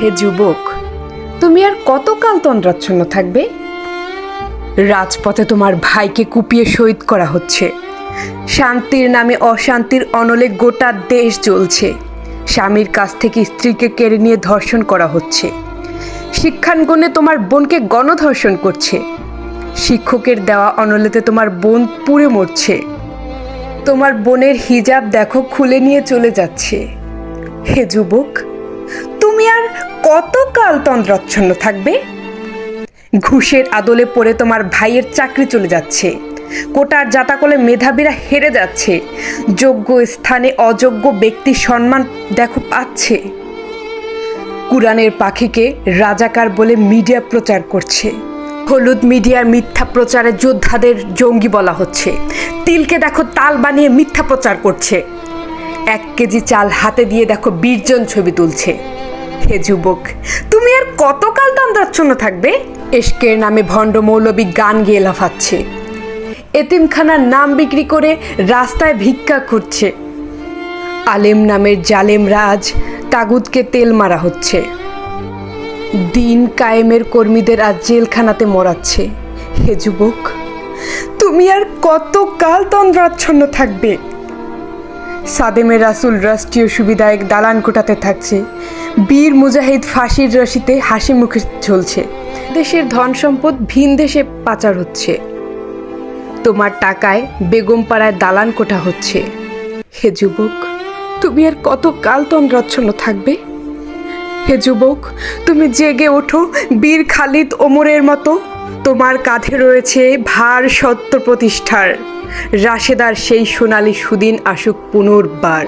হে যুবক, তুমি আর কতকাল তন্দ্রাচ্ছন্ন থাকবে? রাজপথে তোমার ভাইকে কুপিয়ে শহীদ করা হচ্ছে। শান্তির নামে অশান্তির অনলে গোটা দেশ জ্বলছে। স্বামীর কাছ থেকে স্ত্রীকে কেড়ে নিয়ে ধর্ষণ করা হচ্ছে। শিক্ষাঙ্গনে তোমার বোনকে গণধর্ষণ করছে। শিক্ষকের দেওয়া অনলেতে তোমার বোন পুড়ে মরছে। তোমার বোনের হিজাব দেখো খুলে নিয়ে চলে যাচ্ছে। হে যুবক কতকাল তন্দ্রাচ্ছন্ন থাকবে? ঘুষের আদলে পড়ে তোমার ভাইয়ের চাকরি চলে যাচ্ছে। কোটার জাতাকলে মেধাবীরা হেরে যাচ্ছে। যোগ্য স্থানে অযোগ্য ব্যক্তি সম্মান দেখো পাচ্ছে। কুরআনের পাখিকে রাজাকার বলে মিডিয়া প্রচার করছে। হলুদ মিডিয়ার মিথ্যা প্রচারে যোদ্ধাদের জঙ্গি বলা হচ্ছে। তিলকে দেখো তাল বানিয়ে মিথ্যা প্রচার করছে। এক কেজি চাল হাতে দিয়ে দেখো বীরজন ছবি তুলছে। হে যুবক, তুমি আর কতকাল তন্দ্রাচ্ছন্ন থাকবে? এশকের নামে ভণ্ড মৌলবী গান গেয়ে লাফাচ্ছে। এতিমখানার নাম বিক্রি করে রাস্তায় ভিক্ষা করছে আলেম নামের জালেম রাজ তাগুদকে তেল মারা হচ্ছে। দিন কায়েমের কর্মীদের আজ জেলখানাতে মরাচ্ছে। হে যুবক, তুমি আর কতকাল তন্দ্রাচ্ছন্ন থাকবে? সাদেমে রাসুল রাষ্ট্রীয় সুবিধায় দালান কোটাতে থাকছে। বীর মুজাহিদ ফাঁসির রশিতে হাসি মুখে ঝলছে। দেশের ধন সম্পদ ভিন দেশে পাচার হচ্ছে। তোমার টাকায় বেগমপাড়ায় দালান কোটা হচ্ছে। হে যুবক, তুমি আর কত কাল তন্দ্রাচ্ছন্ন থাকবে? হে যুবক, তুমি জেগে ওঠো বীর খালিদ ওমরের মতো। তোমার কাঁধে রয়েছে ভার সত্য প্রতিষ্ঠার। রাশেদার সেই সোনালি সুদিন আসুক পুনর্বার।